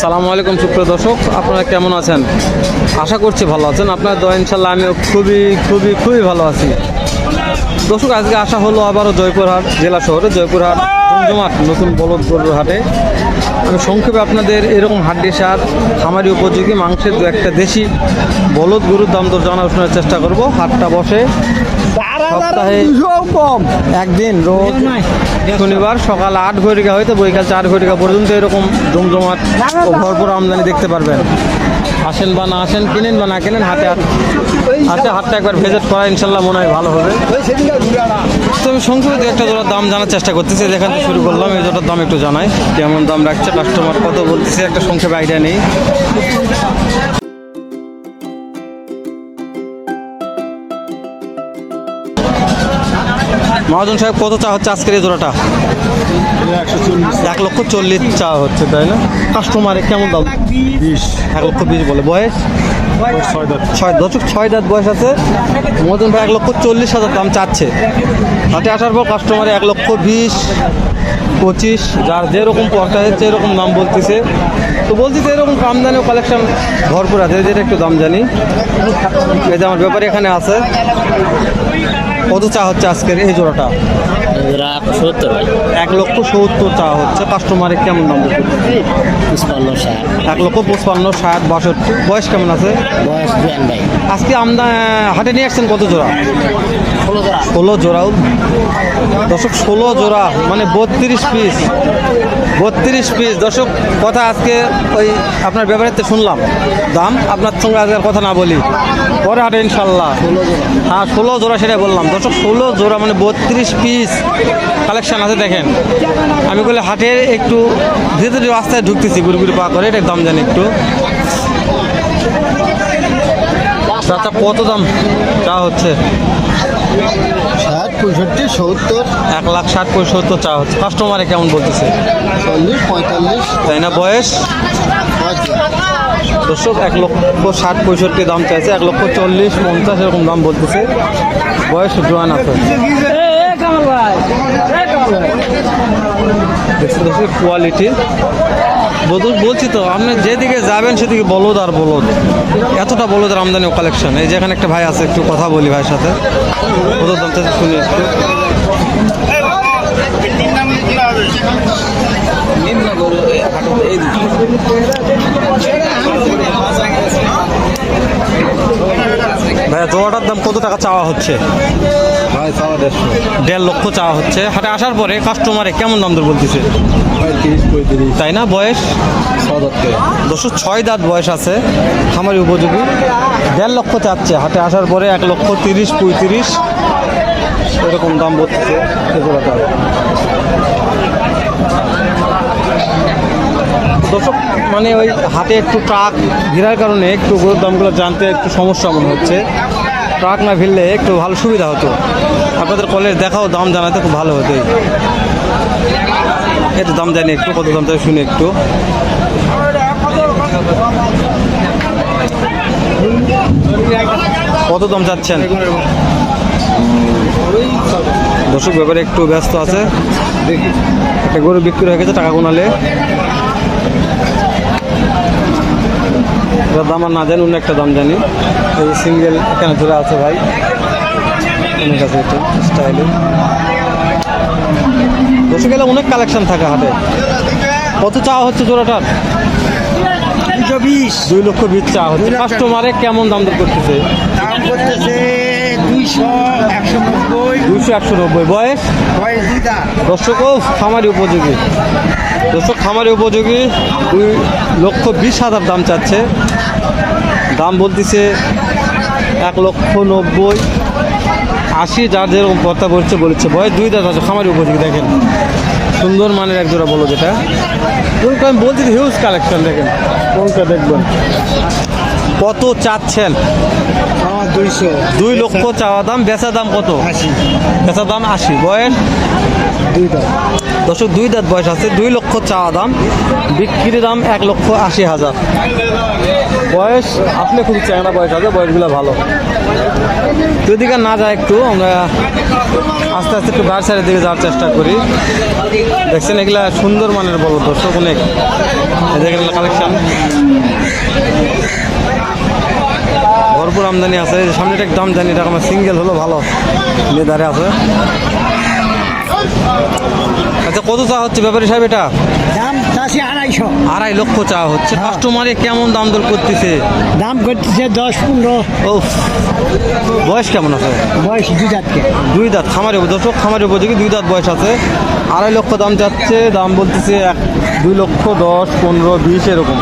আসসালামু আলাইকুম সুপ্রিয় দর্শক, আপনারা কেমন আছেন? আশা করছি ভালো আছেন। আপনার দয়া ইনশাল্লাহ আমিও খুবই খুবই খুবই ভালো আছি। দর্শক, আজকে আসা হলো আবারও জয়পুরহাট জেলা শহরে। জয়পুরহাট জমজমাট নতুন বলদ গরুর হাটে। আমি সংক্ষেপে আপনাদের এরকম হাড্ডি সার খামারি উপযোগী, মাংসের দু একটা দেশি বলদ গরুর দাম দর জানা শোনার চেষ্টা করব। হাটটা বসে। সপ্তাহে একদিন রোজ শনিবার সকাল আট ঘটিকা হইতে বৈকাল চার ঘটিকা পর্যন্ত এরকম জমজমাট ভরপুর আমদানি দেখতে পারবেন। আসেন বা না আসেন কিনেন বা না কিনেন হাতে হাত হাতে হাতটা একবার ভেজেট করা ইনশাল্লাহ মনে হয় ভালো হবে। তো আমি সংক্ষেপে একটা জোড়ার দাম জানার চেষ্টা করতেছি যেখান থেকে শুরু করলাম এই জোড়ার দাম একটু জানাই। কেমন দাম রাখছে কাস্টমার কত বলতেছে একটা সংক্ষেপে আইডিয়া নেই। মহাজন সাহেব কত চা হচ্ছে আজকের এই জোড়াটা? এক লক্ষ চল্লিশ চা হচ্ছে তাই না? কাস্টমারে কেমন দাম? বিশ। এক লক্ষ বিশ বলে। বয়স? ছয় দশক ছয় দাঁত বয়স আছে। মহাজন ভাই এক লক্ষ চল্লিশ হাজার দাম চাচ্ছে। হাতে আসার পর কাস্টমারে এক লক্ষ বিশ পঁচিশ যার যেরকম পর্টা হচ্ছে এরকম দাম বলতেছে। তো বলতেছে এরকম আমদানি ও কালেকশন ভরপুর আছে। যেটা একটু দাম জানি। এই যে আমার ব্যাপারে এখানে আছে। কত চা হচ্ছে আজকের এই জোড়াটা? এক লক্ষ সত্তর চা হচ্ছে। কাস্টমারে কেমন দাম ষাট। এক লক্ষ পঁচপান্ন ষাট বাষট্টি। বয়স কেমন আছে? বয়স আজকে আমদা হাটে নিয়ে আসছেন কত জোড়া? ষোলো জোড়া। ষোলো জোড়াও দর্শক ষোলো জোড়া মানে বত্রিশ পিস বত্রিশ পিস দর্শক, কথা আজকে ওই আপনার ব্যাপারেতে শুনলাম। দাম আপনার সঙ্গে আজকে কথা না বলি। পরে হাটে ইনশাল্লাহ। হ্যাঁ ষোলো জোড়া সেটাই বললাম। দর্শক, ষোলো জোড়া মানে বত্রিশ পিস কালেকশন আছে, দেখেন। আমি বলে হাটে একটু ধীরে ধীরে রাস্তায় ঢুকতেছি গুড়ি গুড়ি পা করে এটা দাম জানি একটু। চাচা কত দাম? চা হচ্ছে। পঁয়ষট্টি সত্তর। এক লাখ ষাট পঁয়ষট্টি চা হচ্ছে। কাস্টমারে কেমন বলতেছে? চল্লিশ পঁয়তাল্লিশ। তাই না বয়স? দর্শক এক লক্ষ ষাট পঁয়ষট্টি দাম চাইছে এক লক্ষ চল্লিশ পঞ্চাশ এরকম দাম বলতেছে। বয়স জোয়ান আছে। দেখছি দর্শক কোয়ালিটি বলছি তো, আপনি যেদিকে যাবেন সেদিকে বলদ আর বলদ। এতটা বলদের আমদানি ও কালেকশন এই যেখানে একটা ভাই আছে, একটু কথা বলি ভাইয়ের সাথে। বলদ দাম শুনি একটু। ভাইয়া জোয়াটার দাম কত টাকা চাওয়া হচ্ছে? দেড় লক্ষ চাওয়া হচ্ছে। হাটে আসার পরে কাস্টমারে কেমন দাম দর বলতেছে? তাই না? বয়স? দশো ছয় দাঁত বয়স আছে। খামারি উপযোগী। দেড় লক্ষ চাচ্ছে। হাটে আসার পরে এক লক্ষ তিরিশ পঁয়ত্রিশ। এরকম দাম বলতেছে। দর্শক মানে ওই হাতে একটু ট্রাক ভিড়ার কারণে একটু গরুর দামগুলো জানতে একটু সমস্যা মনে হচ্ছে। ট্রাক না ভিড়লে একটু ভালো সুবিধা হতো। আপনাদের কলেজ দেখাও, দাম জানাতে খুব ভালো হতো। একটু দাম জানি একটু, কত দাম তাই শুনি একটু। কত দাম চাচ্ছেন? দর্শক, ব্যাপারে একটু ব্যস্ত আছে। একটা গরু বিক্রি হয়ে গেছে টাকা গোনালে এটার দাম আর না জানি অন্য একটা দাম জানি। এই সিঙ্গেল এখানে ধরে আছে ভাই। অনেক আছে একটু স্টাইলে দর্শক এলে অনেক কালেকশন থাকে হাটে। কত চাওয়া হচ্ছে জোড়াটার? দুশো বিশ। দুই লক্ষ বিশ চাওয়া হচ্ছে। কাস্টমারে কেমন দাম দর করতেছে? দাম করতেছে দুইশো একশো নব্বই। দুইশো একশো নব্বই। বয়স? বয়স দাঁত খামারি উপযোগী। দর্শক খামারি উপযোগী দুই লক্ষ বিশ হাজার দাম চাচ্ছে। দাম বলতেছে এক লক্ষ নব্বই। আশি যার যেরকম কথা বলছে বলেছে। বয়স দুই দাঁত আছে খামারি উপযোগী দেখেন। সুন্দর মানের এক জোড়া বলো যেটা আমি বলছি হিউজ কালেকশন দেখেন। কোনটা দেখবেন? কত চাচ্ছেন? আমার দুইশো। দুই লক্ষ চাওয়া দাম বেচা দাম কত? আশি। বেচা দাম আশি। বয়স দুই দাঁত। দর্শক দুই দাঁত বয়স আছে দুই লক্ষ চাওয়া দাম বিক্রি দাম এক লক্ষ আশি হাজার। বয়স আপনি খুব চ্যাংড়া বয়স আছে বয়সগুলো ভালো। যদি না যায় একটু আমরা আস্তে আস্তে একটু বার সাইডের দিকে যাওয়ার চেষ্টা করি। দেখছেন এগুলা সুন্দর মানের বড় দর্শক অনেক। কালেকশন আমদানি আছে। এই যে সামনেটা দাম জানি এটা আমার সিঙ্গেল হলো ভালো। লেদারে আছে। আচ্ছা কত চা হচ্ছে ব্যাপারী সাহেব এটা? দাম চাষি আড়াইশো। আড়াই লক্ষ চা হচ্ছে। কাস্টমারে কেমন দাম দর করতেছে? দাম করতেছে দশ পনেরো। ও বয়স কেমন আছে? বয়স দুই জাতকে দুই দাঁত খামারে দর্শক খামারে উপযোগী দুই দাঁত বয়স আছে। আড়াই লক্ষ দাম যাচ্ছে দাম বলতেছে এক দুই লক্ষ দশ পনেরো বিশ এরকম।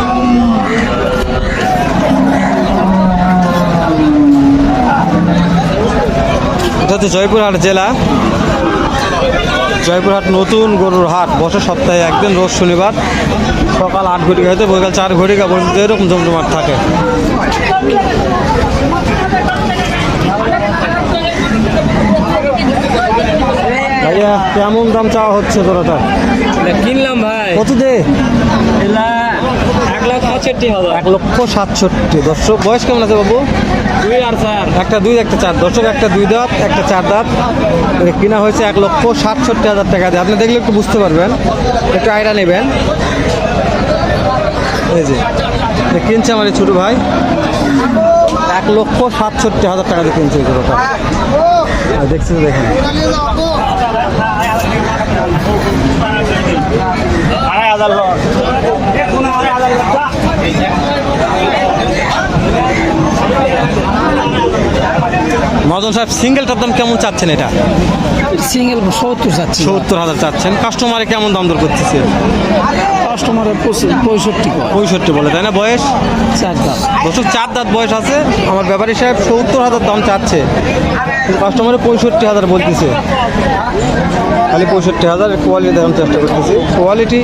এটা হচ্ছে জয়পুরহাট জেলা। জয়পুরহাট নতুন গরুর হাট বছর সপ্তাহে একদিন রোজ শনিবার সকাল আট ঘটিকা হতে বিকাল চার ঘটিকা পর্যন্ত এরকম জমজমাট থাকে। ভাইয়া কেমন দাম চাওয়া হচ্ছে তোরাটা কিনলাম ভাই। কত দে? এক লাখ হাজার। এক লক্ষ সাতষট্টি। দর্শক বয়স কেমন আছে বাবু? দুই আর চার। একটা দুই একটা চার। দর্শক একটা দুই দাঁত একটা চার দাঁত। এটা কিনা হয়েছে এক লক্ষ সাতষট্টি হাজার টাকা দিয়ে। আপনি দেখলে একটু বুঝতে পারবেন। একটু আইডিয়া নেবেন। এই যে কিনছে আমার এই ছোটো ভাই। এক লক্ষ সাতষট্টি হাজার টাকা দিয়ে কিনছে গরুটা দেখছি তো দেখেন। আড়াই হাজার মহাজন সাহেব সিঙ্গেলটার দাম কেমন চাচ্ছেন এটা? সিঙ্গেল সত্তর যাচ্ছে সত্তর হাজার চাচ্ছেন। কাস্টমারে কেমন দাম দর করতেছে? কাস্টমারের পঁয়ষট্টি পঁয়ষট্টি বলে। তাই না বয়স? চার দাম দর্শক চার দাঁত বয়স আছে। আমার ব্যাপারী সাহেব সত্তর হাজার দাম চাচ্ছে। কাস্টমারে পঁয়ষট্টি হাজার বলতেছে। খালি পঁয়ষট্টি হাজার কোয়ালিটি দেখানোর চেষ্টা করতেছি। কোয়ালিটি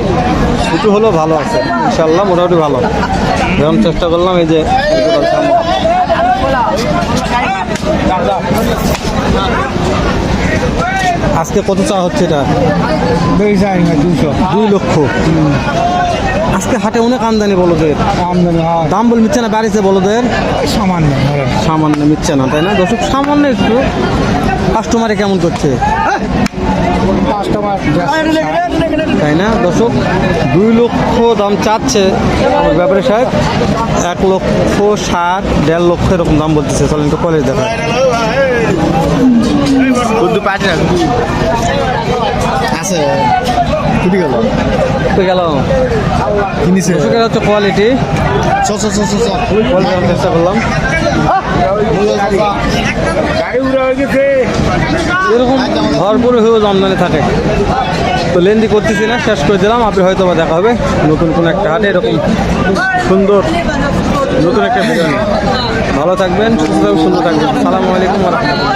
একটু হলেও ভালো আছে ইনশাল্লাহ মোটামুটি ভালো। দেখানোর চেষ্টা করলাম এই যে আজকে কত চা হচ্ছে এটা? দুই দুশো দুই লক্ষ। আজকে হাটে অনেক আমদানি বলদের আমদানি দাম বল মিচ্ছে না বাড়িছে বলদের সামান্য সামান্য মিচ্ছে না তাই না? দর্শক সামান্য একটু। কাস্টমারে কেমন করছে? তাই না? দর্শক দুই লক্ষ দাম চাচ্ছে আমার ব্যাপারে সাহেব। এক লক্ষ ষাট দেড় লক্ষ এরকম দাম বলতেছে। চলেন তো কলেজ দেখা আছে। গেল? তো গেল? কিনেছে। হচ্ছে কোয়ালিটি চ চ চ চ কোয়ালিটি চেষ্টা করলাম। এরকম ভরপুর হিউজ আমদানি থাকে। তো লেন্দি করতেছি না, শেষ করে দিলাম, আপনি হয়তো বা দেখা হবে। নতুন কোনো একটা হাটে এরকম সুন্দর নতুন একটা ভিডিও। ভালো থাকবেন, সুস্থ সুন্দর থাকবেন। সালামু আলাইকুম রহমতুল্লাহ।